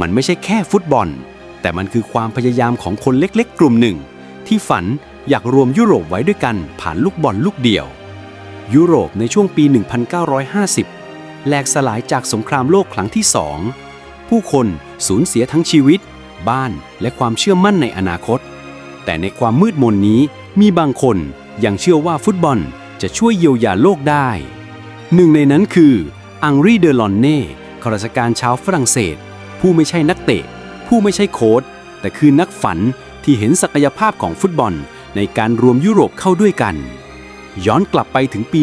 มันไม่ใช่แค่ฟุตบอล แต่มันคือความพยายามของคนเล็กๆ กลุ่มหนึ่ง ที่ฝันอยากรวมยุโรปไว้ด้วยกันผ่านลูกบอลลูกเดียว ยุโรปในช่วงปี 1950 แหลกสลายจากสงครามโลกครั้งที่สองผู้คนสูญเสียทั้งชีวิต บ้านและความเชื่อมั่นในอนาคต แต่ในความมืดมนนี้มีบางคนยังเชื่อว่าฟุตบอลจะช่วยเยียวยาโลกได้ หนึ่งในนั้นคืออังรีเดอลอนเน่ข้าราชการชาวฝรั่งเศส ผู้ไม่ใช่นักเตะ ผู้ไม่ใช่โค้ชแต่คือนักฝันที่เห็นศักยภาพของฟุตบอลในการรวมยุโรปเข้าด้วยกัน ย้อนกลับไปถึงปี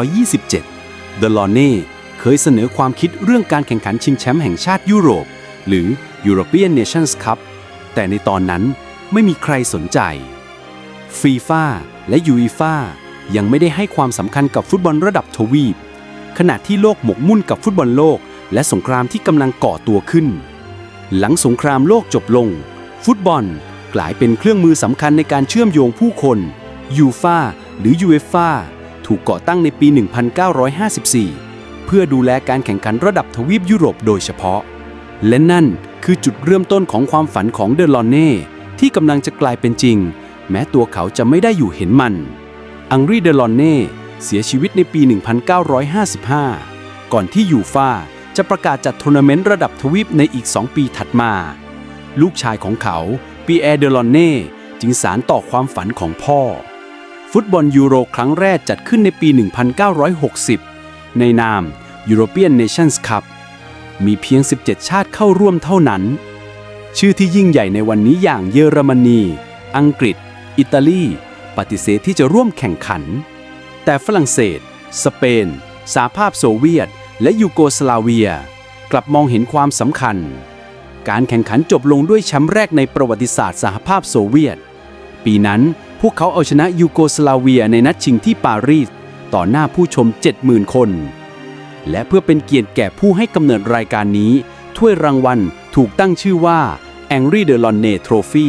1927 เดลอนเน่เคยเสนอความคิดเรื่องการแข่งขันชิงแชมป์แห่งชาติยุโรป หรือ European Nations Cup แต่ในตอนนั้นไม่มีใครสนใจฟีฟ่าและยูอีฟ่ายังไม่ได้ให้ความสำคัญกับฟุตบอลระดับทวีป ขณะที่โลกหมกมุ่นกับฟุตบอลโลก และสงครามที่กำลังก่อตัวขึ้น หลังสงครามโลกจบลง ฟุตบอลกลายเป็นเครื่องมือสำคัญในการเชื่อมโยงผู้คนยูฟาหรือยูเอฟาถูกก่อตั้งในปี 1954 เพื่อดูแลการแข่งขันระดับทวีปยุโรปโดยเฉพาะ และนั่นคือจุดเริ่มต้นของความฝันของเดลอนเน่ที่กำลังจะกลายเป็นจริง แม้ตัวเขาจะไม่ได้อยู่เห็นมัน อังรีเดลอนเน่เสียชีวิตในปี 1955 ก่อนที่ยูฟา จะประกาศจัดทัวร์นาเมนต์ระดับทวีปในอีก 2 ปีถัดมา ลูกชายของเขาปีแอร์เดลอนเน่จึงสารต่อความฝันของพ่อ ฟุตบอลยูโรครั้งแรกจัดขึ้นในปี 1960 ในนาม European Nations Cup มีเพียง 17 ชาติเข้าร่วมเท่านั้น ชื่อที่ยิ่งใหญ่ในวันนี้อย่างเยอรมนี อังกฤษ อิตาลี ปฏิเสธที่จะร่วมแข่งขัน แต่ฝรั่งเศส สเปน สหภาพโซเวียต และยูโกสลาเวีย กลับมองเห็นความสำคัญ การแข่งขันจบลงด้วยแชมป์แรกในประวัติศาสตร์สหภาพโซเวียต ปีนั้นพวกเขาเอาชนะยูโกสลาเวียในนัดชิงที่ปารีส ต่อหน้าผู้ชม 70,000 คน และเพื่อเป็นเกียรติแก่ผู้ให้กำเนิดรายการนี้ ถ้วยรางวัลถูกตั้งชื่อว่า a n g r y de l o n n e Trophy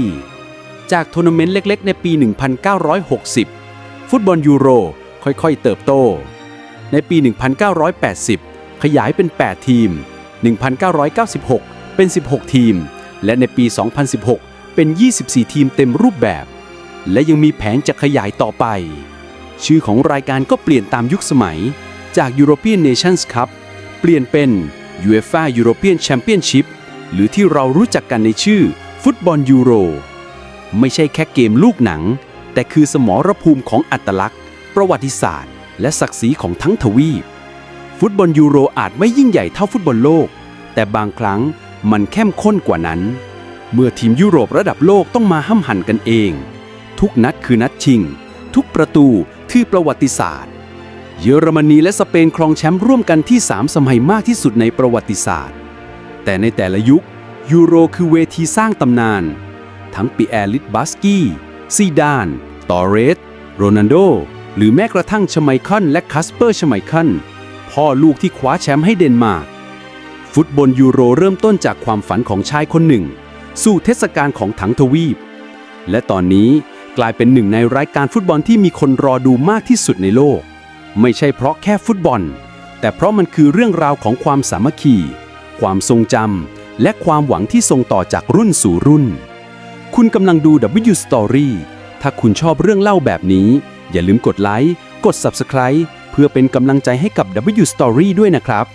จากทัวร์นาเมนต์เล็ก ๆ ในปี 1960 ฟุตบอลยูโรค่อย ๆ เติบโต ในปี 1980 ขยายเป็น 8 ทีม 1996 เป็น 16 ทีม และในปี 2016 เป็น 24 ทีมเต็มรูปแบบ และยังมีแผนจะขยายต่อไป ชื่อของรายการก็เปลี่ยนตามยุคสมัย จาก European Nations Cup เปลี่ยนเป็น UEFA European Championship หรือที่เรารู้จักกันในชื่อ ฟุตบอลยูโร ไม่ใช่แค่เกมลูกหนัง แต่คือสมรภูมิของอัตลักษณ์ ประวัติศาสตร์ และศักดิ์ศรีของทั้งทวีป ฟุตบอลยูโรอาจไม่ยิ่งใหญ่เท่าฟุตบอลโลก แต่บางครั้งมันเข้มข้นกว่านั้น เมื่อทีมยุโรประดับโลกต้องมาห้ำหั่นกันเอง ทุกนัดคือนัดชิง ทุกประตูคือประวัติศาสตร์ เยอรมนีและสเปนครองแชมป์ร่วมกันที่ 3 สมัยมากที่สุดในประวัติศาสตร์ แต่ในแต่ละยุคยูโรคือเวทีสร้างตำนาน ทั้งปีแอร์ลิตบาสกี้ซีดาน ตอเรส โรนัลโด หรือแม้กระทั่งชไมคอนและคัสเปอร์ชไมคอน พ่อลูกที่คว้าแชมป์ให้เดนมาร์กฟุตบอลยูโรเริ่มต้นจากความฝันของชายคนหนึ่ง สู่เทศกาลของทั้งทวีป และตอนนี้กลายเป็นหนึ่งในรายการฟุตบอลที่มีคนรอดูมากที่สุดในโลก ไม่ใช่เพราะแค่ฟุตบอล แต่เพราะมันคือเรื่องราวของความสามัคคี ความทรงจำและความหวังที่ส่งต่อจากรุ่นสู่รุ่น คุณกำลังดู W Story ถ้าคุณชอบเรื่องเล่าแบบนี้ อย่าลืมกดไลค์กด Subscribe เพื่อเป็นกำลังใจให้กับ W Story ด้วยนะครับ